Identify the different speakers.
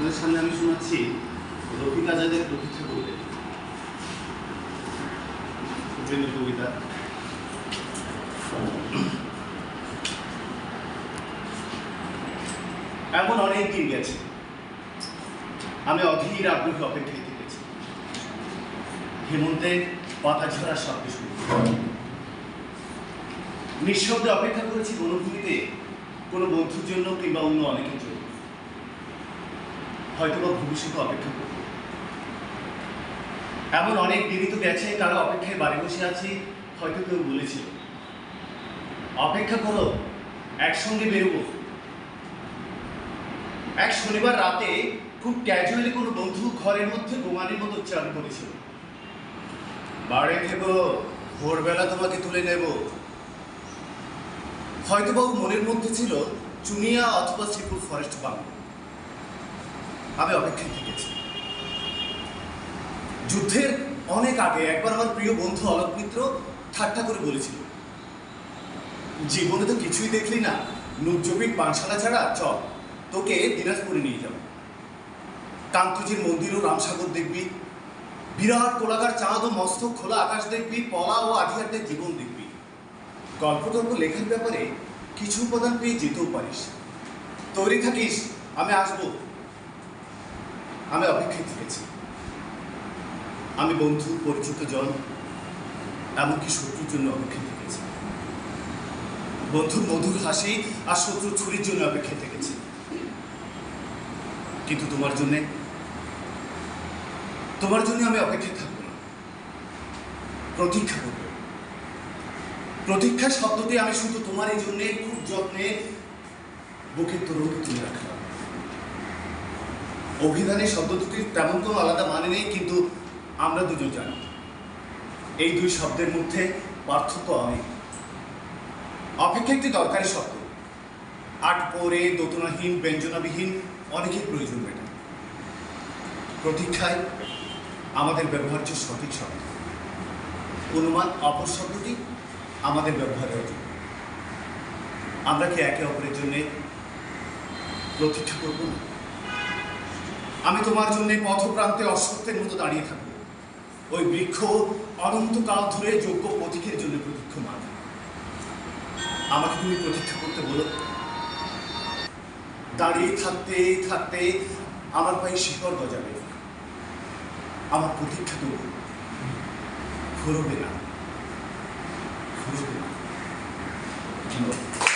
Speaker 1: আপনাদের সামনে আমি শোনাচ্ছি রফিক আজাদের প্রতীক্ষা করবে কবিতা। এমন অনেক দিন গেছে। আমি অধীর আগ্রহে অপেক্ষায় থেকেছি। হেমন্তের পাতা ঝরা শব্দ শুনে। নিঃশব্দে অপেক্ষা করেছি বনভূমিতে কোনো বন্ধুর জন্য কিংবা অন্য অনেকের জন্য। হয়তো বা ভবিষ্যতে অপেক্ষা করব। এমন অনেক তো গেছে কারও অপেক্ষায় বাড়ি বসে আছি, হয়তো কেউ বলেছিল। অপেক্ষা করো, একসঙ্গে বেরোবো। এক শনিবার রাতে খুব ক্যাজুয়ালি কোনো বন্ধু ঘরের মধ্যে বোমানির মতো উচ্চারণ করেছিল। বাড়ি থেকো, ভোরবেলা তোমাকে তুলে নেব। হয়তো বাবু মনের মধ্যে ছিল, চুনিয়া অথবা শ্রীপুর ফরেস্ট বাংলো। আমি অপেক্ষায় থেকেছি যুদ্ধের অনেক আগে একবার আমার প্রিয় বন্ধু অলোক মিত্র ঠাট্টা করে বলেছিল, জীবনে তো কিছুই দেখলি না নুরজবিক পানশালা ছাড়া চল, তোকে দিনাজপুরে নিয়ে যাব। কান্তজির মন্দির ও রামসাগর দেখবি, বিরাট কোলাকার চাঁদ ও মস্ত খোলা আকাশ দেখবি, পলা ও আধিয়ারদের জীবন দেখবি। গল্প গল্পটল্প লেখার ব্যাপারে কিছু উপাদান পেয়ে যেতেও পারিস। তৈরি থাকিস, আমি আসব। আমি অপেক্ষায় থেকেছি। আমি বন্ধু, পরিচিত জন, এমনকি শত্রুর জন্য অপেক্ষায় থেকেছি। বন্ধুর মধুর হাসি আর শত্রুর ছুরির জন্য অপেক্ষায় থেকেছি। কিন্তু তোমার জন্যে, তোমার জন্য আমি অপেক্ষায় থাকব না। প্রতীক্ষা করব। প্রতীক্ষা শব্দটি আমি শুধু তোমার এই জন্যে, খুব যত্নে, বুকের তরুণকে তুলে রাখলাম। অভিধানে শব্দ দুটির তেমন কোনো আলাদা মানে নেই, কিন্তু আমরা দুজন জানি। এই দুই শব্দের মধ্যে পার্থক্য অনেক। অপেক্ষা একটি দরকারি শব্দ। আট পরে দোতনাহীন, ব্যঞ্জনাবিহীন, অনেকের প্রয়োজন মেটা প্রতীক্ষায় আমাদের ব্যবহার্য সঠিক শব্দ। অনুমান অপর শব্দটি আমাদের ব্যবহারের অযোগ্য আমরা কি একে অপরের জন্য প্রতীক্ষা করব না? আমি তোমার জন্য পথপ্রান্তে অসত্যের মতো দাঁড়িয়ে থাকব। ওই বৃক্ষ অনন্তকাল ধরে যোগ্য পথিকের জন্য প্রতীক্ষ প্রতীক্ষমান। আমাকে তুমি প্রতীক্ষা করতে বলো। দাঁড়িয়ে থাকতে থাকতে আমার পায়ে শিকড় গজাবে। আমার প্রতীক্ষা করব ঘুরবে না। ঘুরবে না। ধন্যবাদ।